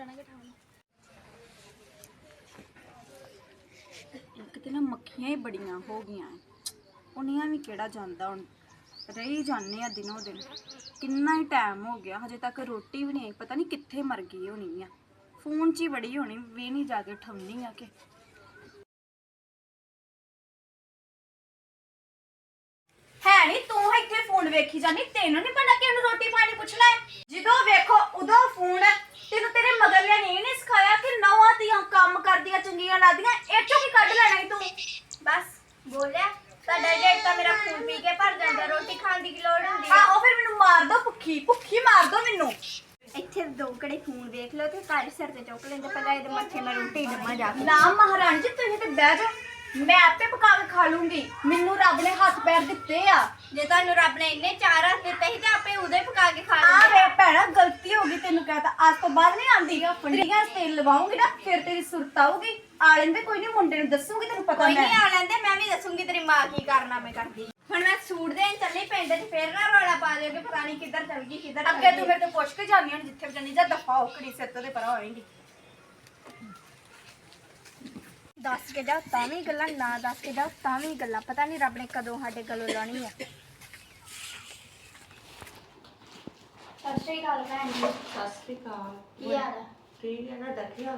ਜਾਣਾ ਕਿ ਇੱਕ ਤੇ ਨਾ ਮੱਖੀਆਂ ਹੀ ਬੜੀਆਂ ਹੋ ਗਈਆਂ। ਉਹਨੀਆਂ ਵੀ ਕਿਹੜਾ ਜਾਂਦਾ ਹੁਣ? ਰਹੀ ਜਾਂਦੇ ਆ ਦਿਨੋ ਦਿਨ। ਕਿੰਨਾ ਹੀ ਟਾਈਮ ਹੋ ਗਿਆ, ਹਜੇ ਤੱਕ ਰੋਟੀ ਵੀ ਨਹੀਂ ਪਤਾ ਨਹੀਂ ਕਿੱਥੇ ਮਰ ਗਈ ਹੋਣੀ ਆ। ਫੋਨ 'ਚ ਹੀ ਬੜੀ ਹੋਣੀ, ਵੀ ਨਹੀਂ ਜਾ ਕੇ ਠੰਨੀ ਆ ਕਿ। ਹੈ ਨਹੀਂ ਤੂੰ ਇੱਥੇ ਫੋਨ ਵੇਖੀ ਜਾਨੀ ਤੈਨੂੰ ਨਹੀਂ ਪਤਾ ਕਿ ਇਹਨੂੰ ਰੋਟੀ ਪਾਣੀ ਪੁੱਛਣਾ ਹੈ ਜਦੋਂ ਵੇਖੋ ਉਦੋਂ ਫੋਨ ਤੈਨੂੰ ਤੇਰੇ ਮਗਰਲਿਆਂ ਨੇ ਇਹ ਨਹੀਂ ਸਿਖਾਇਆ ਕਿ ਨਵਾਂ ਦੀਆਂ ਕੰਮ ਕਰਦੀਆਂ ਚੰਗੀਆਂ ਲੱਗਦੀਆਂ ਇਹ ਚੋਂ ਕੀ ਕੱਢ ਲੈਣਾ ਈ ਤੂੰ ਬਸ ਬੋਲਿਆ ਤੁਹਾਡਾ ਡੇਟ ਤਾਂ ਮੇਰਾ ਖੂਨ ਪੀ ਕੇ ਭਰ ਜਾਂਦਾ ਰੋਟੀ ਖਾਣ ਦੀ ਕੀ ਲੋੜ ਹੁੰਦੀ ਆ ਆਹੋ ਫਿਰ ਮੈਨੂੰ ਮਾਰ ਦੋ ਭੁੱਖੀ ਭੁੱਖੀ ਮਾਰ ਦੋ ਮੈਨੂੰ ਇੱਥੇ ਦੋ ਕੜੇ ਖੂਨ ਦੇਖ ਲਓ ਤੇ ਚੁੱਕ ਲੈਂਦੇ ਪਹਿਲਾਂ ਇਹਦੇ ਮੱਥੇ ਨਾਲ ਰੋਟੀ ਡੰਮਾ ਜਾ ਕੇ। ਨਾ ਮਹਾਰਾਣੀ ਜੀ ਤੁਸੀਂ ਤੇ ਬਹਿ ਜਾ ਮੈਂ ਆਪੇ ਪਕਾ ਕੇ ਖਾ ਲੂੰਗੀ। ਮੈਨੂੰ ਰੱਬ ਨੇ ਹੱਥ ਪੈਰ ਦਿੱਤੇ ਆ। ਜੇ ਤੁਹਾਨੂੰ ਰੱਬ ਨੇ ਇੰਨੇ ਚਾਰ ਹੱਥ ਦਿੱਤੇ ਸੀ ਤੇ ਆਪੇ ਹੀ ਪਕਾ ਕੇ ਖਾ ਆ ਲੈਂਦੇ। ਵੇ ਭੈਣਾ ਗਲਤੀ ਹੋ ਗਈ ਤੈਨੂੰ ਕਹਤਾ ਅੱਜ ਤੋਂ ਬਾਅਦ ਨਹੀਂ ਆਂਦੀ ਫੰਡੀਆਂ ਤੇਲ ਲਵਾਉਂਗੀ ਨਾ ਫਿਰ ਤੇਰੀ ਸੁਰਤ ਆਊਗੀ। ਆ ਲੈਂਦੇ ਕੋਈ ਨਹੀਂ ਮੁੰਡੇ ਨੂੰ ਦੱਸੂਗੀ ਤੈਨੂੰ ਪਤਾ ਕੋਈ ਮੈਂ। ਨਹੀਂ ਆ ਲੈਂਦੇ ਮੈਂ ਵੀ ਦੱਸੂਗੀ ਤੇਰੀ ਮਾਂ ਕੀ ਕਾਰਨਾਮੇ ਕਰਦੀ। ਹੁਣ ਮੈਂ ਸੂਟ ਦੇਣ ਚੱਲੀ ਪਿੰਡ 'ਚ ਫੇਰ ਨਾ ਰੌਲਾ ਪਾ ਦਿਓ ਕਿ ਪਤਾ ਨਹੀਂ ਕਿੱਧਰ ਚਲ ਗਈ ਕਿੱਧਰ ਚਲ ਅੱਗੇ ਗਈ। ਤੂੰ ਮੇਰੇ ਤੋਂ ਪੁੱਛ ਕੇ ਜਾਨੀ ਹੁਣ ਜਿੱਥੇ ਵੀ ਜਾਨੀ ਜਾ ਦਫਾ ਹੋ ਕੜੀ ਸਿਰ ਤੋਂ ਤੇ ਪਰਾਂ ਹੋਏਗੀ। ਦੱਸ ਕੇ ਜਾ ਤਾਂ ਵੀ ਗੱਲਾਂ ਨਾ ਦੱਸ ਕੇ ਜਾ ਤਾਂ ਵੀ ਗੱਲਾਂ। ਪਤਾ ਨਹੀਂ ਰੱਬ ਨੇ ਕਦੋਂ ਸਾਡੇ ਗਲੋਂ ਲਾਣੀ ਆ। ਸਤਿ ਸ਼੍ਰੀ ਅਕਾਲ ਭੈਣ ਜੀ। ਸਤਿ ਸ਼੍ਰੀ ਅਕਾਲ। ਕੀ ਹਾਲ ਆ? ਠੀਕ ਹੈ ਨਾ ਡੱਕਿਆ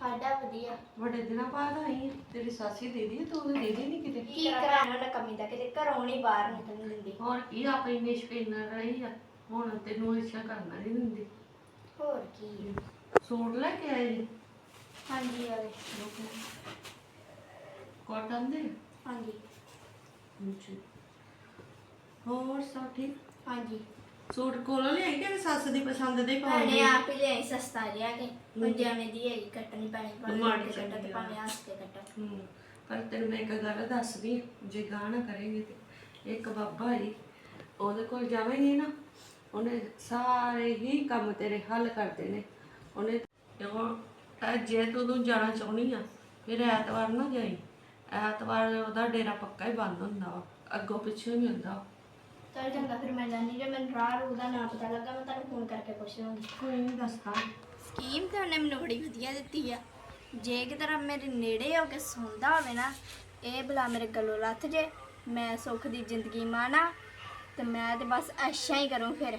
ਸਾਡਾ ਵਧੀਆ। ਬੜੇ ਦਿਨਾਂ ਬਾਅਦ ਆਈ ਹੈ। ਤੇਰੀ ਸਾਸੀ ਦੀਦੀ ਤੂੰ ਤਾਂ ਦੀਦੀ ਨਹੀਂ ਕਿਤੇ? ਕੀ ਕਰਾਣਾ ਨਾ ਕਮੀ ਦਾ ਕਿਤੇ ਘਰੋਂ ਨਹੀਂ ਬਾਹਰ ਨਿਕਲਣ ਦਿੰਦੀ। ਹੋਰ ਕੀ ਆਪਾਂ ਇੰਨੇ ਸ਼ਕੀਨ ਰਹੀ ਆ ਹੁਣ ਤੈਨੂੰ ਇੱਛਾ ਕਰਨਾ ਨਹੀਂ ਦਿੰਦੀ ਹੋਰ ਕੀ। ਸੂਟ ਲੈ ਕੇ ਆਏ ਜੀ ਹਾਂਜੀ ਵਾਲੇ। ਕਾਟਨ ਦੇ ਹਾਂਜੀ। ਅੱਛਾ। ਹੋਰ ਸਭ ਠੀਕ? ਹਾਂਜੀ। ਸੂਟ ਕੋਲੋਂ ਲਿਆਈ ਕਿ ਸੱਸ ਦੀ ਪਸੰਦ ਦੇ ਭੈਣੇ ਪਾਉਂਦੀ ਆਪ ਹੀ ਲੈ ਸਸਤਾ ਜਿਹਾ ਕੇ। ਪੰਜਾਵੇਂ ਦੀ ਹੈਗੀ ਕੱਟਣੀ ਪੈਣੀ ਭਾਵੇਂ ਮਾੜੀ ਕੱਟ ਕੱਟ ਤੇ ਚੰਗੀ ਭਾਵੇਂ ਹੱਸ ਕੇ ਕੱਟ। ਹੂੰ। ਪਰ ਤੈਨੂੰ ਮੈਂ ਇੱਕ ਗੱਲ ਦੱਸਦੀ ਹਾਂ, ਜੇ ਗਾਣਾ ਕਰੇਂਗੇ ਤੇ ਇੱਕ ਬਾਬਾ ਹੀ ਉਹਦੇ ਕੋਲ ਜਾਵੇਂਗੀ ਨਾ ਉਹਨੇ ਸਾਰੇ ਹੀ ਕੰਮ ਤੇਰੇ ਹੱਲ ਕਰ ਦੇਣੇ। ਉਹਨੇ ਕਿਉਂ? ਤਾਂ ਜੇ ਤੂੰ ਤੂੰ ਜਾਣਾ ਚਾਹੁੰਦੀ ਆ ਫਿਰ ਐਤਵਾਰ ਨਾ ਜਾਈ। ਐਤਵਾਰ ਉਹਦਾ ਡੇਰਾ ਪੱਕਾ ਹੀ ਬੰਦ ਹੁੰਦਾ ਵਾ ਅੱਗੋਂ ਪਿੱਛੇ ਵੀ ਹੁੰਦਾ ਵਾ। ਚਲ ਚੰਗਾ ਫਿਰ ਮੈਂ ਜਾਣੀ ਜੇ ਮੈਨੂੰ ਰਾਹ ਰੂ ਦਾ ਨਾਂ ਪਤਾ ਲੱਗਾ ਮੈਂ ਤੁਹਾਨੂੰ ਫੋਨ ਕਰਕੇ ਪੁੱਛ ਲਵਾਂਗੀ। ਕੋਈ ਨਹੀਂ ਦੱਸਦਾ ਸਕੀਮ ਤੇ ਉਹਨੇ ਮੈਨੂੰ ਬੜੀ ਵਧੀਆ ਦਿੱਤੀ ਆ। ਜੇ ਕਿਤੇ ਮੇਰੇ ਨੇੜੇ ਹੋ ਕੇ ਸੌਂਦਾ ਹੋਵੇ ਨਾ ਇਹ ਭਲਾ ਮੇਰੇ ਗਲੋਂ ਲੱਥ ਜੇ। ਮੈਂ ਸੁੱਖ ਦੀ ਜ਼ਿੰਦਗੀ ਮਾਣਾ ਤੇ ਮੈਂ ਤੇ ਬਸ ਐਸ਼ਾ ਹੀ ਕਰੂੰ ਫਿਰ।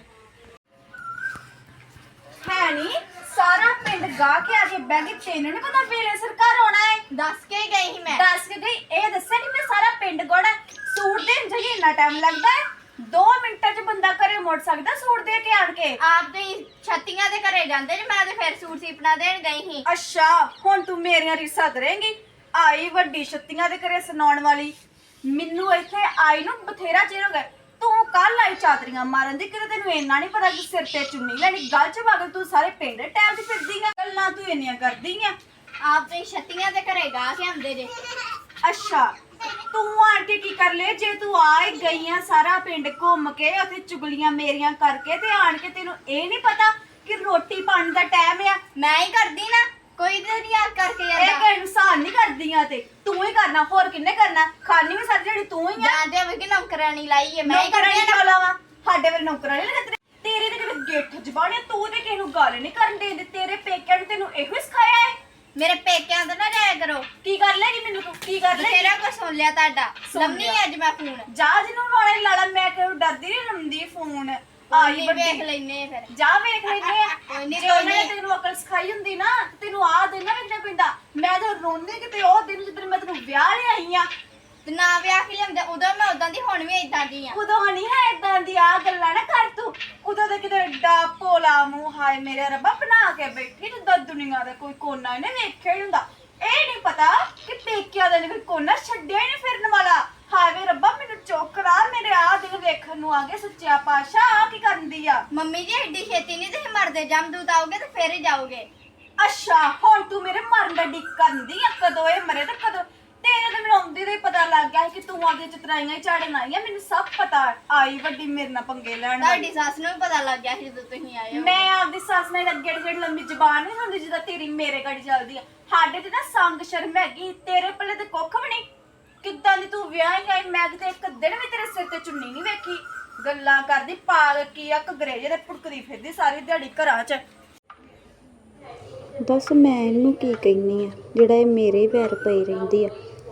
ਹੈ ਨਹੀਂ ਸਾਰਾ ਪਿੰਡ ਗਾ ਕੇ ਆ ਕੇ ਬਹਿ ਗਈ ਤੈਨੂੰ ਨਹੀਂ ਪਤਾ ਵੇਲੇ ਸਰਕਾਰ ਆਉਣਾ ਹੈ ਦੱਸ ਕੇ ਗਈ ਸੀ ਮੈਂ। ਦੱਸ ਕੇ ਗਈ ਇਹ ਦੱਸਿਆ ਨਹੀਂ ਮੈਂ ਸਾਰਾ ਪਿੰਡ ਗੋੜਾ। ਸੂਟ ਦੇਣ ਜਾਈਏ ਇੰਨਾ ਟਾਈਮ ਲੱਗਦਾ ਹੈ 2 ਮਿੰਟਾਂ 'ਚ ਬੰਦਾ ਘਰੇ ਮੁੜ ਸਕਦਾ ਸੂਟ ਦੇ ਕੇ ਆਣ ਕੇ। ਆਪ ਤੇ ਹੀ ਛੱਤੀਆਂ ਦੇ ਘਰੇ ਜਾਂਦੇ ਜੀ ਮੈਂ ਤੇ ਫਿਰ ਸੂਟ ਸੀਪਣਾ ਦੇਣ ਗਈ ਸੀ। ਅੱਛਾ ਹੁਣ ਤੂੰ ਮੇਰੀਆਂ ਰੀਸਾਂ ਕਰੇਂਗੀ? ਆਈ ਵੱਡੀ ਛੱਤੀਆਂ ਦੇ ਘਰੇ ਸੁਣਾਉਣ ਵਾਲੀ। ਮੈਨੂੰ ਇੱਥੇ ਆਈ ਨੂੰ ਬਥੇਰਾ ਚਿਰ ਹੋ ਗਿਆ। ਤੂੰ ਕੱਲ ਆਈ ਚਾਦਰੀਆਂ ਮਾਰਨ ਦੀ ਕਿਤੇ ਤੈਨੂੰ ਇੰਨਾ ਨਹੀਂ ਪਤਾ ਕਿ ਸਿਰ ਤੇ ਚੁੰਨੀ ਲੈਣੀ। ਗੱਲ ਚ ਮਗਰ ਤੂੰ ਸਾਰੇ ਪਿੰਡ ਟਾਈਮ ਤੇ ਫਿਰਦੀ ਆ। ਗੱਲਾਂ ਤੂੰ ਇੰਨੀਆਂ ਕਰਦੀ ਆ। ਆਪ ਤੇ ਛੱਤੀਆਂ ਦੇ ਘਰੇ ਗਾ ਕੇ ਆਉਂਦੇ ਜੇ। ਅੱਛਾ। ਤੂੰ ਆਣ ਕੇ ਕੀ ਕਰ ਲੈ ਜੇ ਤੂੰ ਆ ਹੀ ਗਈ ਆ ਸਾਰਾ ਪਿੰਡ ਘੁੰਮ ਕੇ ਉੱਥੇ ਚੁਗਲੀਆਂ ਮੇਰੀਆਂ ਕਰਕੇ ਤੇ ਆਣ ਕੇ ਤੈਨੂੰ ਇਹ ਨਹੀਂ ਪਤਾ ਕਿ ਰੋਟੀ ਪਾਣੀ ਦਾ ਟਾਈਮ ਆ? ਮੈਂ ਹੀ ਕਰਦੀ ਨਾ। ਕੋਈ ਤੇ ਨਹੀਂ ਯਾਦ ਕਰਕੇ ਇਹ ਜਾਂਦਾ ਕਿ ਇਨਸਾਨ ਨਹੀਂ ਕਰਦੀਆਂ ਤੇ। ਤੂੰ ਹੀ ਕਰਨਾ ਹੋਰ ਕਿੰਨੇ ਕਰਨਾ? ਖਾਣੀ ਵੀ ਸਾਰੀ ਜਿਹੜੀ ਤੂੰ ਹੀ ਆ। ਜਾਂਦੇ ਹੋਵੇ ਕਿ ਨੌਕਰਾਨੀ ਲਾਈ ਹੈ ਮੈਂ ਹੀ ਕਰਦੀ ਨਾ। ਲਾਵਾ? ਸਾਡੇ ਵੇਲੇ ਨੌਕਰਾਂ ਨਹੀਂ ਲੱਗਦੇ। ਤੇਰੇ ਤੇ ਕਿਤੇ ਗਿੱਠ ਜ਼ਬਾਨ ਆ ਤੂੰ ਤੇ ਕਿਸੇ ਨੂੰ ਗੱਲ ਨਹੀਂ ਕਰਨ ਦੇ ਤੇਰੇ ਪੇਕਿਆਂ ਨੇ ਤੈਨੂੰ ਇਹੋ ਮੇਰੇ ਪੇਕਿਆਂ ਤੋਂ ਨਾ ਜਾਇਆ ਕਰੋ। ਕੀ ਕਰ ਲੈਗੀ ਮੈਨੂੰ ਤੂੰ? ਕੀ ਕਰ ਲੈਗੀ ਬਥੇਰਾ ਕੁਝ ਸੁਣ ਲਿਆ ਤੁਹਾਡਾ। ਸੁਣ ਲੰਮੀ ਲਿਆ। ਅੱਜ ਮੈਂ ਫੋਨ। ਜਾ ਜਿਹਨੂੰ ਵਾਲੇ ਲਾਲਾ ਮੈਂ ਕਿਉਂ ਡਰਦੀ ਨਹੀਂ ਲੰਦੀ ਫੋਨ? ਆਈ ਆਈ ਵੇਖ ਵੱਡੀ ਲੈਨੇ ਫਿਰ। ਜਾ ਵੇਖ ਲੈਨੇ ਕੋਈ ਨੀ, ਜੇ ਕੋਈ ਉਹਨੇ ਨੀ। ਤੈਨੂੰ ਅਕਲ ਸਿਖਾਈ ਹੁੰਦੀ ਨਾ ਤੈਨੂੰ ਆ ਦਿਨ ਨਾ ਵੇਖਣਾ ਪੈਂਦਾ। ਮੈਂ ਤਾਂ ਰੋਂਦੀ ਕਿਤੇ ਉਹ ਦਿਨ ਜਦੋਂ ਮੈਂ ਤੈਨੂੰ ਵਿਆਹ ਲਿਆਈ ਆ ਤੇ ਨਾ ਵਿਆਹ ਕੇ ਲਿਆਉਂਦੇ ਉਦੋਂ ਮੈਂ ਉਦਾਂ ਦੀ ਹੁਣ ਵੀ ਇਦਾਂ ਦੀ ਆ। ਉਦੋਂ ਨਹੀਂ ਹੈ ਇਦਾਂ ਦੀ ਆ ਗੱਲਾਂ ਨਾ ਕਰ ਤੂੰ। ਉਦੋਂ ਤਾਂ ਕਿਤੇ ਏਡਾ ਭੋਲਾ ਮੂੰਹ ਹਾਏ ਮੇਰੇ ਰੱਬਾ ਬਣਾ ਕੇ ਬੈਠੀ ਜਿੱਦਾਂ ਦੁਨੀਆ ਦਾ ਕੋਈ ਕੋਨਾ ਇਹਨੇ ਵੇਖਿਆ ਹੀ ਹੁੰਦਾ। ਇਹ ਨਹੀਂ ਪਤਾ ਕਿ ਪੇਕਿਆਂ ਦਾ ਨੇ ਕੋਈ ਕੋਨਾ ਛੱਡਿਆ ਹੀ ਨਹੀਂ ਫਿਰਨ ਵਾਲਾ। ਹਾਏ ਵੇ ਰੱਬਾ ਮੈਨੂੰ ਚੋਕਰਾ ਮੇਰੇ ਆ ਦਿਨ ਵੇਖਣ ਨੂੰ ਆ ਗਏ ਸੱਚਿਆ ਪਾਸ਼ਾ ਆ ਕੀ ਕਰਦੀ ਆ? ਮੰਮੀ ਜੀ ਐਡੀ ਛੇਤੀ ਨਹੀਂ ਤੁਸੀਂ ਮਰਦੇ ਜਮਦੂਤ ਆਓਗੇ ਤੇ ਫੇਰ ਹੀ ਜਾਓਗੇ। ਅੱਛਾ ਹੁਣ ਤੂੰ ਮੇਰੇ ਮਰਨ ਦਾ ਡਿੱਕ ਕਰਦੀ ਆ ਕਦੋਂ ਇਹ ਮਰੇ ਤੇ ਕਦੋਂ ਤੇਰੇ ਤੇ ਮੈਨੂੰ ਆਉਂਦੀ ਦਾ ਹੀ ਪਤਾ ਲੱਗ ਗਿਆ ਸੀ ਕਿ ਤੂੰ ਅੱਗੇ ਚਤਰਾਈਆਂ ਹੀ ਝਾੜਨ ਆਈ ਆ ਮੈਨੂੰ ਸਭ ਪਤਾ ਆਈ ਵੱਡੀ ਮੇਰੇ ਨਾਲ ਪੰਗੇ ਲੈਣ ਵਾਲੀ। ਤੁਹਾਡੀ ਸੱਸ ਨੂੰ ਵੀ ਪਤਾ ਲੱਗ ਗਿਆ ਸੀ ਜਦੋਂ ਤੁਸੀਂ ਆਏ ਹੋ। ਮੈਂ ਆਪਦੀ ਸੱਸ ਨਾਲ ਅੱਗੇ ਜਿਹੜੀ ਲੰਮੀ ਜ਼ਬਾਨ ਨਹੀਂ ਹੁੰਦੀ ਜਿੱਦਾਂ ਤੇਰੀ ਮੇਰੇ ਗੜੀ ਚੱਲਦੀ ਆ। ਸਾਡੇ ਤੇ ਨਾ ਸੰਗ ਸ਼ਰਮ ਹੈਗੀ ਤੇਰੇ ਪੱਲੇ ਤੇ ਕੁੱਖ ਵੀ ਨਹੀਂ ਕਿੱਦਾਂ ਦੀ ਤੂੰ ਵਿਆਹ ਗਈ ਮੈਂ ਕਿਤੇ ਇੱਕ ਦਿਨ ਵੀ ਤੇਰੇ ਸਿਰ ਤੇ ਚੁੰਨੀ ਨਹੀਂ ਵੇਖੀ। ਗੱਲਾਂ ਕਰਦੀ ਪਾਗ ਕੀ ਆ ਘਗਰੇ ਜਿਹੇ ਪੁੜਕਦੀ ਫਿਰਦੀ ਸਾਰੀ ਦਿਹਾੜੀ ਘਰਾਂ 'ਚ। ਦੱਸ ਮੈਂ ਇਹਨੂੰ ਕੀ ਕਹਿਨੀ ਆ ਜਿਹੜਾ ਇਹ ਮੇਰੇ ਵੈਰ ਪਈ ਰਹਿੰਦੀ ਆ।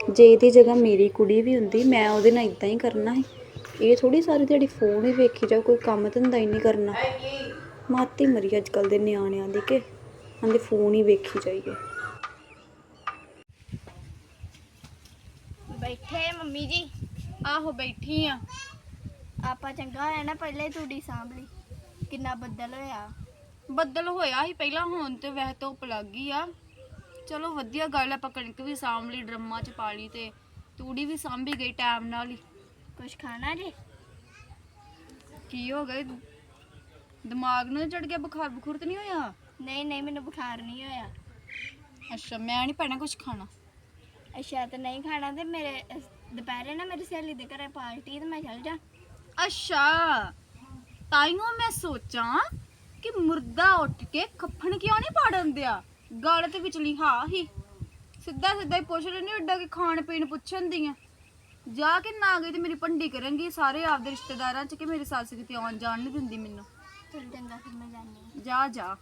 ਜੇ ਇਹਦੀ ਜਗ੍ਹਾ ਮੇਰੀ ਕੁੜੀ ਵੀ ਹੁੰਦੀ ਮੈਂ ਉਹਦੇ ਨਾਲ ਇਦਾਂ ਹੀ ਕਰਨਾ ਸੀ। ਇਹ ਥੋੜੀ ਸਾਰੀ ਦਿਹਾੜੀ ਫੋਨ ਹੀ ਵੇਖੀ ਜਾ ਕੋਈ ਕੰਮ ਧੰਦਾ ਹੀ ਨਹੀਂ ਕਰਨਾ। ਮਾਤੀ ਮਰੀ ਅੱਜ ਕੱਲ ਦੇ ਨਿਆਣਿਆਂ ਦੀ ਕਿ ਆਂਦੇ ਫੋਨ ਹੀ ਵੇਖੀ ਜਾਈਏ। ਬੈਠੇ ਮੰਮੀ ਜੀ ਆਹੋ ਬੈਠੀ ਆ। ਆਪਾਂ ਚੰਗਾ ਹੋਇਆ ਨਾ ਪਹਿਲੇ ਤੂੜੀ ਸਾਂਭ ਲਈ। ਕਿੰਨਾ ਬੱਦਲ ਹੋਇਆ। ਬੱਦਲ ਹੋਇਆ ਸੀ ਪਹਿਲਾਂ ਹੁਣ ਤੇ ਵੈਸੇ ਧੁੱਪ ਲੱਗ ਗਈ ਆ। ਚਲੋ ਵਧੀਆ ਗੱਲ ਆ ਆਪਾਂ ਕਣਕ ਵੀ ਸਾਂਭ ਲਈ ਡਰਮਾਂ ਚ ਪਾ ਲਈ ਤੇ ਤੂੜੀ ਵੀ ਸਾਂਭੀ ਗਈ ਟਾਈਮ ਨਾਲ ਹੀ। ਕੁਛ ਖਾਣਾ ਜੇ? ਕੀ ਹੋ ਗਿਆ? ਦਿਮਾਗ ਨੂੰ ਚੜ ਗਿਆ ਬੁਖਾਰ ਬਖੁਰ ਤੇ ਨਹੀਂ ਹੋਇਆ? ਨਹੀਂ ਨਹੀਂ ਮੈਨੂੰ ਬੁਖਾਰ ਨਹੀਂ ਹੋਇਆ। ਅੱਛਾ ਮੈਂ ਨਹੀਂ ਪੈਣਾ ਕੁਝ ਖਾਣਾ। ਅੱਛਾ ਤੇ ਨਹੀਂ ਖਾਣਾ ਤੇ ਮੇਰੇ ਦੁਪਹਿਰੇ ਨਾ ਮੇਰੀ ਸਹੇਲੀ ਦੇ ਘਰੇ ਪਾਰਟੀ ਤੇ ਮੈਂ ਚੱਲ ਜਾ। ਅੱਛਾ ਤਾਈਓ ਮੈਂ ਸੋਚਾਂ ਕਿ ਮੁਰਦਾ ਉੱਠ ਕੇ ਖੱਫਣ ਕਿਉਂ ਨਹੀਂ ਪਾੜਨ ਦਿਆ? ਗੱਲ ਤੇ ਵਿਚਲੀ ਹਾਂ ਹੀ। ਸਿੱਧਾ ਸਿੱਧਾ ਹੀ ਪੁੱਛ ਲੈਣੀ ਕਿ ਖਾਣ ਪੀਣ ਪੁੱਛਣ ਦੀਆਂ ਜਾ ਕੇ ਨਾ ਗਈ ਤੇ ਮੇਰੀ ਭੰਡੀ ਕਰਨਗੀ ਸਾਰੇ ਆਪਦੇ ਰਿਸ਼ਤੇਦਾਰਾਂ ਚ ਕਿ ਮੇਰੀ ਸੱਸ ਕਿਤੇ ਆਉਣ ਜਾਣ ਨਹੀਂ ਦਿੰਦੀ ਮੈਨੂੰ। ਚਲ ਚੰਗਾ ਫਿਰ ਮੈਂ ਜਾਣੀ ਜਾ ਜਾ।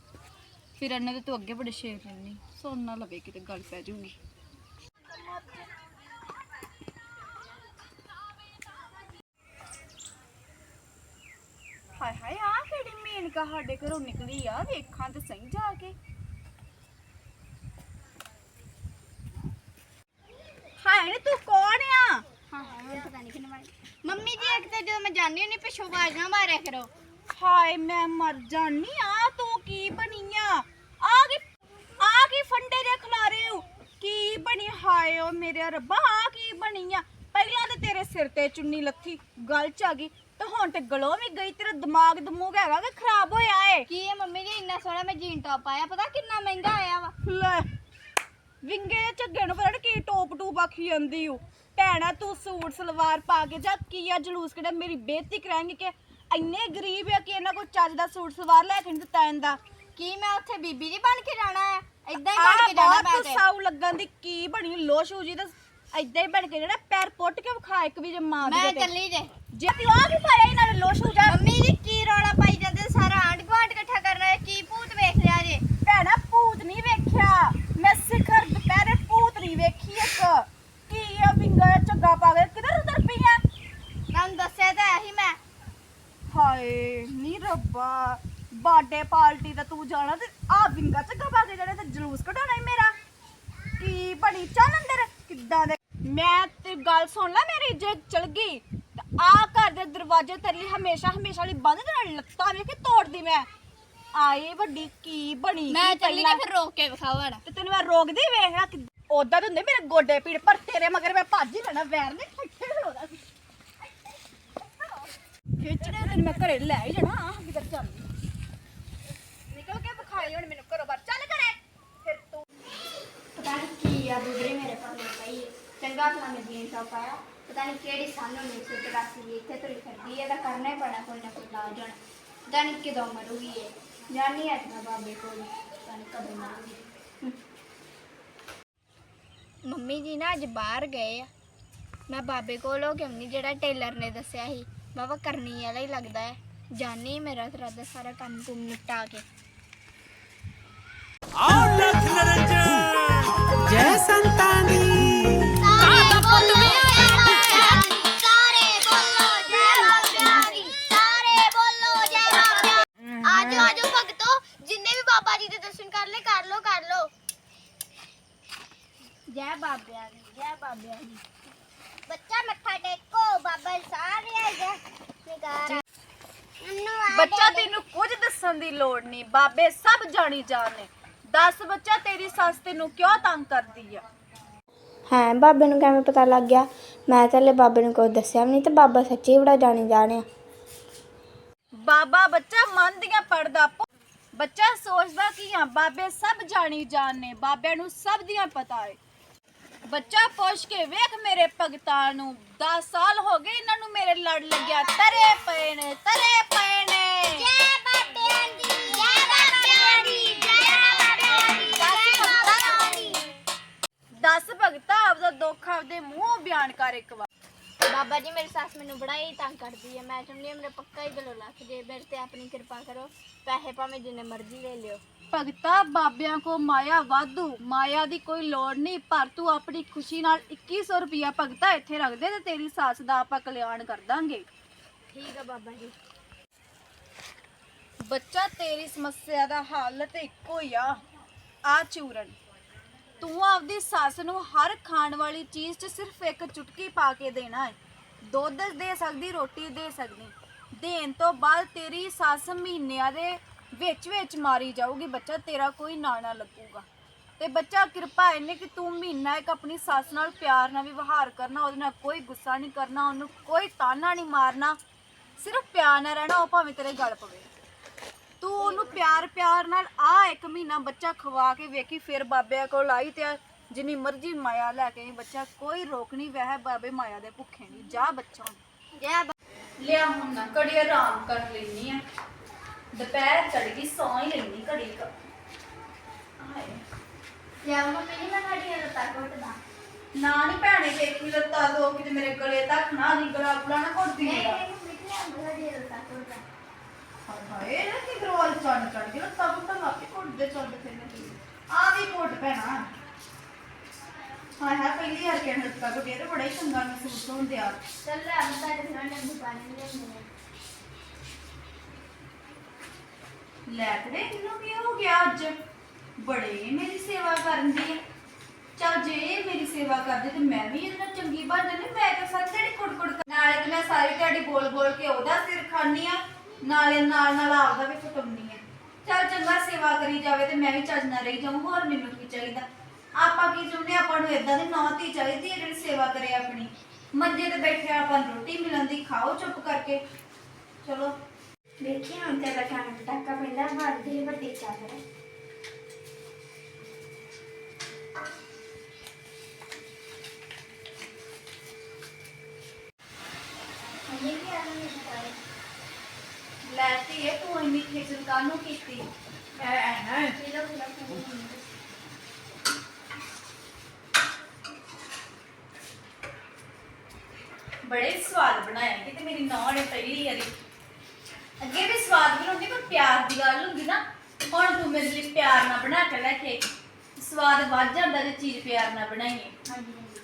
ਫਿਰ ਇਹਨਾਂ ਦੇ ਤੂੰ ਅੱਗੇ ਬੜੇ ਸ਼ੇਰ ਲੈਣੀ ਸੁਣ ਨਾ ਲਵੇ ਕਿਤੇ ਗੱਲ ਪੈ ਜਾਊਗੀ ਹਾਏ ਹਾਏ ਆ ਕਿਹੜੀ ਮੇਨਕਾ ਸਾਡੇ ਘਰੋਂ ਨਿਕਲੀ ਆ? ਵੇਖਾਂ ਤੇ ਸਹੀ ਜਾ ਕੇ। ਨੀ ਤੂੰ ਕੌਣ ਆ? ਹਾਂ ਹਾਂ ਮੈਨੂੰ ਪਤਾ ਨਹੀਂ ਕਿੰਨੇ ਮਾਰੀ। ਮੰਮੀ ਜੀ ਇੱਕ ਤੇ ਜਦੋਂ ਮੈਂ ਜਾਣੀ ਹੁੰਦੀ ਪਿੱਛੋਂ ਆਵਾਜ਼ ਨਾ ਮਾਰਿਆ ਕਰੋ। ਹਾਏ ਮੈਂ ਮਰ ਜਾਨੀ ਆ ਤੂੰ ਕੀ ਬਣੀ ਆ? ਆ ਕੀ ਆ ਕੀ ਫੰਡੇ ਦੇ ਖਲਾਰੇ ਹੋ? ਕੀ ਬਣੀ? ਹਾਏ ਓ ਮੇਰੇ ਰੱਬਾ ਆ ਕੀ ਬਣੀ ਆ? ਪਹਿਲਾਂ ਤੇ ਤੇਰੇ ਸਿਰ ਤੇ ਚੁੰਨੀ ਲੱਥੀ ਗਲ ਚ ਆ ਗਈ। ਤੇ ਹੁਣ ਤੇ ਗਲੋਂ ਵੀ ਗਈ ਤੇਰਾ ਦਿਮਾਗ ਦਮੂਗ ਹੈਗਾ ਕਿ ਖਰਾਬ ਹੋਇਆ ਏ। ਕੀ ਹੈ ਮੰਮੀ ਜੀ ਇੰਨਾ ਸੋਹਣਾ ਮੈਂ ਜੀਨ ਟੌਪ ਪਾਇਆ ਪਤਾ ਕਿੰਨਾ ਮਹਿੰਗਾ ਦੇ ਝੱਗੇ ਨੂੰ ਪਤਾ ਨੀ ਕੀ ਟੋਪ ਟੂਪ ਆਖੀ ਜਾਂਦੀ ਓ? ਭੈਣਾ ਤੂੰ ਸੂਟ ਸਲਵਾਰ ਪਾ ਕੇ ਜਾ ਕੀ ਆ ਜਲੂਸ ਕਿਹੜਾ ਮੇਰੀ ਬੇਇੱਜ਼ਤੀ ਕਰਾਂਗੇ ਕਿ ਇੰਨੇ ਗਰੀਬ ਆ ਕਿ ਇਹਨਾਂ ਕੋਲ ਚੱਜ ਦਾ ਸੂਟ ਸਲਵਾਰ ਲੈ ਕੇ ਨਹੀਂ ਦਿੱਤਾ ਜਾਂਦਾ? ਕੀ ਮੈਂ ਉੱਥੇ ਬੀਬੀ ਜੀ ਬਣ ਕੇ ਜਾਣਾ ਹੈ ਇਦਾਂ ਹੀ ਬਣ ਕੇ ਜਾਣਾ ਮੈਂ ਤੇ ਸਾਊ ਲੱਗਣ ਦੀ ਕੀ ਬਣੀ ਲੋਸ਼ੂ ਜੀ ਦਾ ਏਦਾਂ ਹੀ ਬਣ ਕੇ ਜਿਹੜਾ ਪੈਰ ਪੁੱਟ ਕੇ ਵਿਖਾ ਇੱਕ ਵੀ ਜੇ ਮਾਂ ਚੱਲੀ ਜੇ। ਜੇ ਤੂੰ ਆ ਕੀ ਪਾਇਆ ਇਹਨਾਂ ਨੇ ਲੋਸ਼ੂ ਜਾ ਮੰਮੀ ਜੀ ਕੀ ਰੌਲਾ ਪਾਈ ਜਾਂਦੇ ਸਾਰਾ ਆਂਢ ਗੁਆਂਢ ਇਕੱਠਾ ਕਰ ਰਿਹਾ ਕੀ ਭੂਤ ਵੇਖ ਲਿਆ ਜੇ ਭੈਣਾ ਭੂਤ ਨਹੀਂ ਵੇਖਿਆ ਮੈਂ ਸਿਖਰ ਦੁਪਹਿਰੇ ਭੂਤ ਨਹੀਂ ਵੇਖੀ ਇੱਕ ਕੀ ਆ ਵਿੰਗਾ ਜਿਹਾ ਝੱਗਾ ਪਾ ਕੇ ਕਿਧਰ ਉਧਰ ਪਈਆਂ ਤੁਹਾਨੂੰ ਦੱਸਿਆ ਤਾਂ ਹੈ ਹੀ ਮੈਂ ਹਾਏ ਨੀ ਰੱਬਾ ਬਰਥਡੇ ਪਾਰਟੀ ਦਾ ਤੂੰ ਜਾਣਾ ਤੇ ਆ ਵਿੰਗਾ ਝੱਗਾ ਪਾ ਕੇ ਜਾਣਾ ਤੇ ਜਲੂਸ ਕਢਾਉਣਾ ਈ ਮੇਰਾ ਕੀ ਬਣੀ ਚੱਲ ਅੰਦਰ ਕਿੱਦਾਂ ਦੇ ਮੈਂ ਤੇ ਗੱਲ ਸੁਣ ਲੈ ਮੇਰੀ ਜੇ ਚਲ ਗਈ ਤੇ ਆ ਘਰ ਦੇ ਦਰਵਾਜ਼ੇ ਤੇਰੇ ਲਈ ਹਮੇਸ਼ਾ ਹਮੇਸ਼ਾ ਲਈ ਬੰਦ ਤੇ ਨਾਲ ਤੋੜਦੀ ਮੈਂ। ਆਏ ਵੱਡੀ ਕੀ ਬਣੀ ਮੈਂ ਕੀ ਚੱਲੀ ਪਹਿਲਾਂ- ਤੇ ਫਿਰ ਰੋਕ ਕੇ ਵਿਖਾਓ ਹਣਾ। ਤੇ ਤੈਨੂੰ ਮੈਂ ਰੋਕਦੀ ਵੇਖਿਆ ਕਿ ਉਦਾਂ ਦੇ ਹੁੰਦੇ ਮੇਰੇ ਗੋਡੇ ਪੀੜ ਪਰ ਤੇਰੇ ਮਗਰ ਮੈਂ ਭੱਜ ਹੀ ਲੈਣਾ ਵੈਰ ਨੇ ਇੱਥੇ ਖਲੋਦਾ ਸੀ। ਖਿੱਚਣੇ ਤੈਨੂੰ ਮੈਂ ਘਰੇ ਲੈ ਹੀ ਜਾਣਾ ਆਹ ਕਿੱਧਰ ਚੱਲ। ਨਿਕਲ ਕੇ ਵਿਖਾਈ ਹੁਣ ਮੈਨੂੰ ਘਰੋਂ ਬਾਹਰ। ਚੱਲ ਘਰੇ। ਫਿਰ ਤੂੰ ਪਤਾ ਨਹੀਂ ਕੀ ਆ ਬੁਗਰੇ ਮੇਰੇ ਪਰ ਪਈ ਹੈ। ਚੰਗਾ ਭਲਾ ਮੈਂ ਜੀਨ ਟੌਪ ਪਾਇਆ ਪਤਾ ਨਹੀਂ ਕਿਹੜੀ ਸਾਨੂੰ 1984 ਦੀ ਇੱਥੇ ਤੁਰੀ ਫਿਰਦੀ ਹੈ ਇਹਦਾ ਕਰਨਾ ਹੀ ਪੈਣਾ ਕੋਈ ਨਾ ਕੋਈ ਲਾਜ ਹੁਣ ਪਤਾ ਨਹੀਂ ਕਦੋਂ ਮਰੂਗੀ ਇਹ? ਜਾਨੀ ਅੱਜ ਮੈਂ ਬਾਬੇ ਕੋਲ ਪਤਾ ਨਹੀਂ ਕਦੋਂ ਮਰੂਗੀ। ਮੰਮੀ ਜੀ ਨਾ ਅੱਜ ਬਾਹਰ ਗਏ ਆ। ਮੈਂ ਬਾਬੇ ਕੋਲ ਹੋ ਕੇ ਨਹੀਂ ਜਿਹੜਾ ਟੇਲਰ ਨੇ ਦੱਸਿਆ ਸੀ ਬਾਬਾ ਕਰਨੀ ਵਾਲਾ ਹੀ ਲੱਗਦਾ ਹੈ ਜਾਨੀ ਮੇਰਾ ਤੇਰਾ ਦਾ ਸਾਰਾ ਕੰਮ ਕੁਮ ਨਿਪਟਾ ਕੇ। ਜੈ ਸੰਤਾਨੀ। ਸਾਰੇ ਬੋਲੋ ਜੈ ਬਾਬਿਆਰੀ ਸਾਰੇ ਬੋਲੋ ਜੈ ਬਾਬਿਆਰੀ ਸਾਰੇ ਬੋਲੋ ਜੈ ਬਾਬਿਆਰੀ ਆਜੋ ਆਜੋ ਭਗਤੋ ਜਿੰਨੇ ਵੀ ਬਾਬਾ ਜੀ ਦੇ ਦਰਸ਼ਨ ਕਰ ਲੈ ਕਰ ਲੋ ਕਰ ਲੋ ਜੈ ਬਾਬਿਆਂ ਦੀ ਜੈ ਬਾਬਿਆਂ ਦੀ ਬੱਚਾ ਮੱਥਾ ਟੇਕੋ ਬਾਬਾ ਸਾਰੇ ਆ ਜਾ ਨਿਗਾਰਾ ਨੰਨੂ ਆ ਬੱਚਾ ਤੈਨੂੰ ਕੁਝ ਦੱਸਣ ਦੀ ਲੋੜ ਨਹੀਂ ਬਾਬੇ ਸਭ ਜਾਣੀ ਜਾਣੇ ਦੱਸ ਬੱਚਾ ਤੇਰੀ ਸੱਸ ਤੈਨੂੰ ਕਿਉਂ ਤੰਗ ਕਰਦੀ ਆ? ਹਾਂ ਬਾਬੇ ਨੂੰ ਕਿਵੇਂ ਪਤਾ ਲੱਗ ਗਿਆ? ਮੈਂ ਤਾਂ ਹਲੇ ਬਾਬੇ ਨੂੰ ਕੁਝ ਦੱਸਿਆ ਵੀ ਨਹੀਂ ਤੇ ਬਾਬਾ ਸੱਚੀ ਬੜਾ ਜਾਣੀ ਜਾਣਿਆ ਬਾਬਾ ਬੱਚਾ ਮਨ ਦੀਆਂ ਪੜਦਾ ਬੱਚਾ ਸੋਚਦਾ ਕੀ ਆ ਬਾਬੇ ਸਭ ਜਾਣੀ ਜਾਣੇ ਬਾਬਿਆਂ ਨੂੰ ਸਭ ਦੀਆਂ ਪਤਾ ਏ। ਬੱਚਾ ਪੁੱਛ ਕੇ ਵੇਖ ਮੇਰੇ ਭਗਤਾਂ ਨੂੰ। 10 ਸਾਲ ਹੋ ਗਏ ਇਹਨਾਂ ਨੂੰ ਮੇਰੇ ਲੜ ਲੱਗਿਆ। ਤਰੇ ਪਏ ਨੇ ਤਰੇ ਪਏ ਨੇ। ਜੈ ਬਾਬਿਆਂ ਦੀ। 10 ਭਗਤਾ ਆਪਦਾ ਦੁੱਖ ਆਪਦੇ ਮੂੰਹੋਂ ਬਿਆਨ ਕਰ ਇੱਕ ਵਾਰ। ਬਾਬਾ ਜੀ ਮੇਰੀ ਸੱਸ ਮੈਨੂੰ ਬੜਾ ਹੀ ਤੰਗ ਕਰਦੀ ਹੈ। ਮੈਂ ਚਾਹੁੰਦੀ ਹਾਂ ਮੇਰੇ ਪੱਕਾ ਹੀ ਗਲੋ ਲੱਥ ਜੇ। ਮੇਰੇ ਤੇ ਆਪਣੀ ਕਿਰਪਾ ਕਰੋ। ਪੈਸੇ ਭਾਵੇਂ ਜਿੰਨੇ ਮਰਜ਼ੀ ਲੈ ਲਿਓ। ਭਗਤਾ ਬਾਬਿਆਂ ਕੋ ਮਾਇਆ ਵਾਧੂ। ਮਾਇਆ ਦੀ ਕੋਈ ਲੋੜ ਨਹੀਂ ਪਰ ਤੂੰ ਆਪਣੀ ਖੁਸ਼ੀ ਨਾਲ 2100 ਰੁਪਿਆ ਭਗਤਾ ਇੱਥੇ ਰੱਖ ਦੇ ਤੇ ਤੇਰੀ ਸੱਸ ਦਾ ਆਪਾਂ ਕਲਿਆਣ ਕਰ ਦਾਂਗੇ। ਠੀਕ ਆ ਬਾਬਾ ਜੀ। ਬੱਚਾ ਤੇਰੀ ਸਮੱਸਿਆ ਦਾ ਹੱਲ ਤੇ ਇੱਕੋ ਹੀ ਆ। ਆ ਚੂਰਨ। ਤੂੰ ਆਪਦੀ ਸੱਸ ਨੂੰ ਹਰ ਖਾਣ ਵਾਲੀ ਚੀਜ਼ 'ਚ ਸਿਰਫ ਇੱਕ ਚੁਟਕੀ ਪਾ ਕੇ ਦੇਣਾ ਹੈ। ਦੁੱਧ ਦੇ ਸਕਦੀ, ਰੋਟੀ ਦੇ ਸਕਦੀ। ਦੇਣ ਤੋਂ ਬਾਅਦ ਤੇਰੀ ਸੱਸ ਮਹੀਨਿਆਂ ਦੇ ਵਿੱਚ ਵਿੱਚ ਮਾਰੀ ਜਾਊਗੀ। ਬੱਚਾ ਤੇਰਾ ਕੋਈ ਨਾ ਨਾ ਲੱਗੂਗਾ। ਤੇ ਬੱਚਾ ਕਿਰਪਾ ਇਹਨੇ ਕਿ ਤੂੰ ਮਹੀਨਾ ਇੱਕ ਆਪਣੀ ਸੱਸ ਨਾਲ ਪਿਆਰ ਨਾਲ ਵਿਵਹਾਰ ਕਰਨਾ, ਉਹਦੇ ਨਾਲ ਕੋਈ ਗੁੱਸਾ ਨਹੀਂ ਕਰਨਾ, ਉਹਨੂੰ ਕੋਈ ਤਾਨਾ ਨਹੀਂ ਮਾਰਨਾ। ਸਿਰਫ ਪਿਆਰ ਨਾਲ ਰਹਿਣਾ, ਉਹ ਭਾਵੇਂ ਤੇਰੇ ਗਲ ਪਵੇ। ਤੂੰ ਉਹਨੂੰ ਪਿਆਰ ਪਿਆਰ ਨਾਲ ਆ ਇੱਕ ਮਹੀਨਾ ਬੱਚਾ ਖਵਾ ਕੇ ਵੇਖੀ ਫਿਰ ਬਾਬਿਆਂ ਕੋਲ ਆਈ ਤੇ ਜਿੰਨੀ ਮਰਜ਼ੀ ਮਾਇਆ ਲੈ ਕੇ ਆਈ ਬੱਚਾ ਕੋਈ ਰੋਕ ਨਹੀਂ ਵਹਿ ਬਾਬੇ ਮਾਇਆ ਦੇ ਭੁੱਖੇ ਨਹੀਂ ਜਾ ਬੱਚਾ। ਜੈ ਲਿਆ ਹੁਣ ਨਾ ਘੜੀ ਆਰਾਮ ਕਰ ਲੈਣੀ ਆ। ਦੁਪਹਿਰ ਚੜ ਗਈ ਸੌਂ ਹੀ ਲੈਣੀ ਘੜੀ ਕ। ਮੰਮੀ ਮੈਂ ਲੱਤਾਂ ਘੁੱਟਦਾ। ਨਾ ਨਹੀਂ ਭੈਣੇ ਵੇਖੀ ਲੱਤਾਂ ਦੋ ਕਿਤੇ ਮੇਰੇ ਗਲੇ ਤੱਕ ਨਾ ਨਹੀਂ ਗਲਾ ਗੁਲਾ ਨਾ ਘੁੱਟਦੀ ਨਹੀਂ ਮੇਰਾ। ਨਹੀਂ ਮੰਮੀ ਜੀ ਮੈਂ ਤੁਹਾਡੀ ਲੱਤਾਂ ਘੁੱਟਦਾ। ਹਾਏ ਕੀ ਗਰੋਲ ਚੜ ਚੜ ਕੇ ਲੱਤਾਂ ਬੁੱਤਾਂ ਆਪੇ ਘੁੱਟਦੇ ਚੱਲਦੇ ਫਿਰਨੇ ਆ ਵੀ ਘੁੱਟ ਪੈਣਾ ਹਾਂ ਹਾਂ ਪਹਿਲੀ ਵਾਰ ਕਹਿਣ ਲੱਤਾਂ ਘੁੱਟੇ ਤੇ ਬੜਾ ਹੀ ਚੰਗਾ ਮਹਿਸੂਸ ਹੁੰਦਿਆ ਚੱਲ ਲੈ ਮੈਂ ਤੁਹਾਡੇ ਨਾਲ ਨਿੰਬੂ ਪਾਣੀ ਲਿਆਉਂਦੀ ਹਾਂ। ਲੈ ਕੁੜੇ ਇਹਨੂੰ ਕੀ ਹੋ ਗਿਆ ਅੱਜ? ਬੜੇ ਮੇਰੀ ਸੇਵਾ ਕਰਨ ਦੀ ਹੈ ਚਲ ਜੇ ਇਹ ਮੇਰੀ ਸੇਵਾ ਕਰਦੇ ਤੇ ਮੈਂ ਵੀ ਇਹਦੇ ਨਾਲ ਚੰਗੀ ਬਣ ਜਾਂਦੀ ਮੈਂ ਤਾਂ ਕੁੜਕੁੜ ਨਾਲੇ ਤੇ ਮੈਂ ਸਾਰੀ ਦਿਹਾੜੀ ਬੋਲ ਬੋਲ ਕੇ ਉਹਦਾ ਸਿਰ ਖਾਣੀ ਆ। ਨਾਲੇ ਨਾਲ ਨਾਲ ਆਪਦਾ ਵੀ ਫਟਾਉਣੀ ਆ ਚਲ ਚੰਗਾ ਸੇਵਾ ਕਰੀ ਜਾਵੇ ਤੇ ਮੈਂ ਵੀ ਚੱਜ ਨਾਲ ਰਹੀ ਜਾਊਂ ਹੋਰ ਮੈਨੂੰ ਕੀ ਚਾਹੀਦਾ? ਆਪਾਂ ਕੀ ਚਾਹੁੰਦੇ ਆਪਾਂ ਨੂੰ ਇਦਾਂ ਦੀ ਨੌਂ ਧੀ ਚਾਹੀਦੀ ਹੈ ਜਿਹੜੀ ਸੇਵਾ ਕਰੇ ਆਪਣੀ। ਮੰਜੇ ਤੇ ਬੈਠੇ ਆਪਾਂ ਨੂੰ ਰੋਟੀ ਮਿਲਣ ਦੀ ਖਾਓ ਚੁੱਪ ਕਰਕੇ। ਚਲੋ। ਵੇਖੀ ਹੁਣ ਤੇਰਾ ਖਾਣ ਟੱਕਾ ਪੈਂਦਾ ਭਰਦੀ ਵੱਡੀ ਚਾਦਰ ਨਹੀਂ ਲੈ ਧੀਏ ਤੂੰ ਇੰਨੀ ਖੇਚਲ ਕਾਹਨੂੰ ਕੀਤੀ? ਐ ਐ ਨਾ ਕਿਲੋ ਕਿਲੋ ਬੜੇ ਸਵਾਦ ਬਣਾਇਆ ਕਿਤੇ ਮੇਰੀ ਨੌਂ ਨੇ ਪਹਿਲੀ ਵਾਰੀ। ਅੱਗੇ ਵੀ ਸਵਾਦ ਬਣਾਉਂਦੀ ਪਰ ਪਿਆਰ ਦੀ ਗੱਲ ਹੁੰਦੀ ਨਾ। ਹੁਣ ਤੂੰ ਮੇਰੇ ਲਈ ਪਿਆਰ ਨਾਲ ਬਣਾ ਕੇ ਲੈ ਕੇ। ਸਵਾਦ ਵੱਧ ਜਾਂਦਾ ਜੇ ਚੀਜ਼ ਪਿਆਰ ਨਾਲ ਬਣਾਈਏ। ਹਾਂਜੀ ਹਾਂਜੀ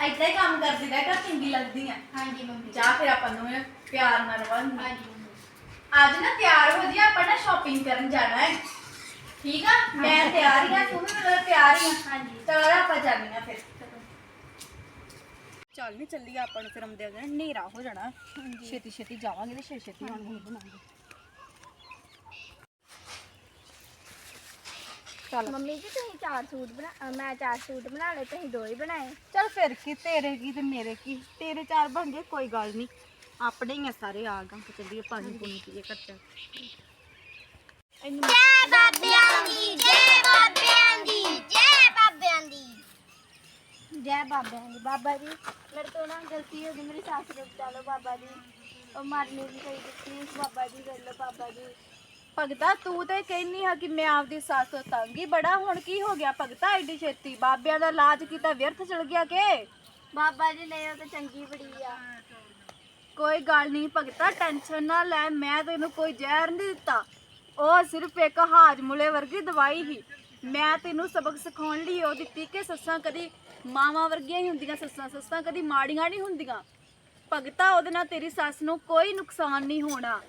ਐਦਾਂ ਹੀ ਕੰਮ ਕਰਦੀ ਰਹਿ ਕਰ ਚੰਗੀ ਲੱਗਦੀ ਆ। ਹਾਂਜੀ ਮੰਮੀ। ਜਾ ਫਿਰ ਆਪਾਂ ਨੂੰ ਪਿਆਰ ਨਾਲ ਰਵਾਂਗੇ। ਹਾਂਜੀ ਮੰਮੀ। ਅੱਜ ਨਾ ਤਿਆਰ ਹੋ ਜੀ ਆਪਾਂ ਨਾ ਸ਼ਾਪਿੰਗ ਕਰਨ ਜਾਣਾ ਹੈ। ਠੀਕ ਆ? ਮੈਂ ਤਿਆਰ ਹੀ ਆ ਤੂੰ ਵੀ ਮੇਰੇ ਨਾਲ ਤਿਆਰ ਹੀ ਆ। ਹਾਂਜੀ। ਚਲ ਆਪਾਂ ਜਾਂਦੀਆਂ ਫਿਰ। ਚੱਲ। ਨਹੀਂ ਚੱਲੀ ਆਪਾਂ ਨੂੰ ਫਿਰ ਆਉਂਦੇ ਆ ਹਨੇਰਾ ਹੋ ਜਾਣਾ। ਛੇਤੀ ਛੇਤੀ ਜਾਵਾਂਗੇ ਤੇ ਛੇਤੀ ਛੇਤੀ ਹੁਣ ਹੁਣ ਮੰਮੀ ਜੀ ਤੁਸੀਂ ਚਾਰ ਸੂਟ ਬਣਾ ਅ, ਮੈਂ ਚਾਰ ਸੂਟ ਬਣਾ ਲਏ ਤੁਸੀਂ ਦੋ ਹੀ ਬਣਾਏ। ਚੱਲ ਫਿਰ ਕੀ ਤੇਰੇ ਕੀ ਤੇ ਮੇਰੇ ਕੀ? ਤੇਰੇ ਚਾਰ ਬਣ ਗਏ ਕੋਈ ਗੱਲ ਨਹੀਂ। ਆਪਣੇ ਹੀ ਆ ਸਾਰੇ ਆ ਗਾ ਚੱਲੀਏ ਪਾਣੀ ਪੂਣੀ ਪੀਏ ਜੈ ਬਾਬਿਆਂ ਦੀ ਜੈ ਬਾਬਿਆਂ ਦੀ ਜੈ ਬਾਬਿਆਂ ਦੀ। ਜੈ ਬਾਬਿਆਂ ਦੀ। ਬਾਬਾ ਜੀ ਮੇਰੇ ਤੋਂ ਨਾ ਗਲਤੀ ਹੋ ਗਈ ਮੇਰੀ ਸੱਸ ਨੂੰ ਬਚਾ ਲਓ ਬਾਬਾ ਜੀ। ਉਹ ਮਰਨੀ ਵੀ ਚਾਹੀਦੀ ਪਲੀਜ਼ ਬਾਬਾ ਜੀ ਕਰ ਲਓ ਬਾਬਾ ਜੀ। ਭਗਤਾ ਤੂੰ ਤੇ ਕਹਿੰਨੀ ਆ ਕਿ ਮੈਂ ਆਪਦੀ ਸੱਸ ਤੋਂ ਤੰਗ ਹੀ ਬੜਾ ਹੁਣ ਕੀ ਹੋ ਗਿਆ ਭਗਤਾ ਐਡੀ ਛੇਤੀ? ਬਾਬਿਆਂ ਦਾ ਇਲਾਜ ਕੀਤਾ ਵਿਅਰਥ ਚਲ ਗਿਆ ਕਿ? ਬਾਬਾ ਜੀ ਨਹੀਂ ਉਹ ਤਾਂ ਚੰਗੀ ਬੜੀ ਆ। ਕੋਈ ਗੱਲ ਨਹੀਂ ਭਗਤਾ ਟੈਨਸ਼ਨ ਨਾ ਲੈ ਮੈਂ ਤੈਨੂੰ ਕੋਈ ਜ਼ਹਿਰ ਨਹੀਂ ਦਿੱਤਾ। ਉਹ ਸਿਰਫ ਇੱਕ ਹਾਜਮੁਲੇ ਵਰਗੀ ਦਵਾਈ ਹੀ। ਮੈਂ ਤੈਨੂੰ ਸਬਕ ਸਿਖਾਉਣ ਲਈ ਉਹ ਦਿੱਤੀ ਕਿ ਸੱਸਾਂ ਕਦੀ ਮਾਵਾਂ ਵਰਗੀਆਂ ਹੀ ਹੁੰਦੀਆਂ ਸੱਸਾਂ ਸੱਸਾਂ ਕਦੀ ਮਾੜੀਆਂ ਨਹੀਂ ਹੁੰਦੀਆਂ। ਭਗਤਾ ਉਹਦੇ ਨਾਲ ਤੇਰੀ ਸੱਸ ਨੂੰ ਕੋਈ ਨੁਕਸਾਨ ਨਹੀਂ ਹੋਣਾ।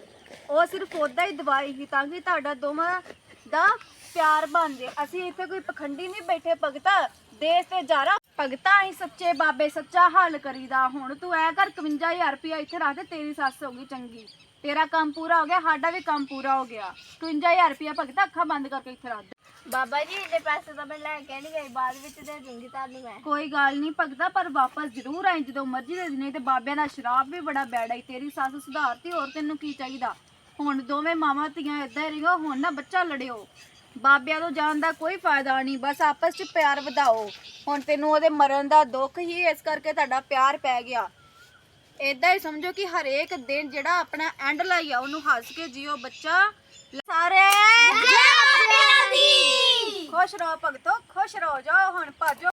ਉਹ ਸਿਰਫ ਉਹਦਾ ਹੀ ਦਵਾਈ ਹੀ, ਤਾਂ ਕਿ ਤੁਹਾਡਾ ਦੋਵਾਂ ਦਾ ਪਿਆਰ ਬਣ ਜੇ। ਅਸੀਂ ਇੱਥੇ ਕੋਈ ਪਖੰਡੀ ਨਹੀਂ ਬੈਠੇ, ਭਗਤਾ। ਦੇਸ਼ ਤੇ ਜਾਰਾ ਭਗਤਾ ਅਸੀਂ ਸੱਚੇ ਬਾਬੇ, ਸੱਚਾ ਹੱਲ ਕਰੀਦਾ। ਹੁਣ ਤੂੰ ਐ ਕਰ 51000 ਰੁਪਇਆ ਇੱਥੇ ਰੱਖ ਦੇ, ਤੇਰੀ ਸੱਸ ਹੋ ਗਈ ਚੰਗੀ। ਤੇਰਾ ਕੰਮ ਪੂਰਾ ਹੋ ਗਿਆ, ਸਾਡਾ ਵੀ ਕੰਮ ਪੂਰਾ ਹੋ ਗਿਆ। 51000 ਰੁਪਇਆ ਭਗਤਾ, ਅੱਖਾਂ ਬੰਦ ਕਰਕੇ ਇੱਥੇ ਰੱਖ ਦੇ। ਬਾਬਾ ਜੀ ਇਹਦੇ ਪੈਸੇ ਤਾਂ ਮੈਂ ਲੈ ਕੇ ਨਹੀਂ ਗਈ ਬਾਅਦ ਵਿੱਚ ਦੇ ਦੂੰਗੀ ਤੁਹਾਨੂੰ ਮੈਂ। ਕੋਈ ਗੱਲ ਨਹੀਂ ਭਗਤਾ ਪਰ ਵਾਪਸ ਜ਼ਰੂਰ ਆਈ ਜਦੋਂ ਮਰਜ਼ੀ ਦੇ ਨਹੀਂ ਤੇ ਬਾਬਿਆਂ ਦਾ ਸ਼ਰਾਬ ਵੀ ਬੜਾ ਬੈੜਾ ਈ ਤੇਰੀ ਸੱਸ ਸੁਧਾਰਤੀ ਹੋਰ ਤੈਨੂੰ ਕੀ ਚਾਹੀਦਾ? ਹੁਣ ਦੋਵੇਂ ਮਾਵਾਂ ਧੀਆਂ ਏਦਾਂ ਹੀ ਰਹੀਓ ਹੁਣ ਨਾ ਬੱਚਾ ਲੜਿਓ। ਬਾਬਿਆਂ ਤੋਂ ਜਾਣ ਦਾ ਕੋਈ ਫਾਇਦਾ ਨਹੀਂ ਬਸ ਆਪਸ 'ਚ ਪਿਆਰ ਵਧਾਓ। ਹੁਣ ਤੈਨੂੰ ਉਹਦੇ ਮਰਨ ਦਾ ਦੁੱਖ ਹੀ ਇਸ ਕਰਕੇ ਤੁਹਾਡਾ ਪਿਆਰ ਪੈ ਗਿਆ। ਏਦਾਂ ਹੀ ਸਮਝੋ ਕਿ ਹਰੇਕ ਦਿਨ ਜਿਹੜਾ ਆਪਣਾ ਐਂਡ ਲਾਈ ਆ ਉਹਨੂੰ ਹੱਸ ਕੇ ਜਿਓ ਬੱਚਾ। ਸਾਰੇ ਜੈ ਬਾਬਿਆਂ ਦੀ! ਖੁਸ਼ ਰਹੋ ਭਗਤੋ ਖੁਸ਼ ਰਹੋ ਜਾਓ ਹੁਣ ਭਾਜੋ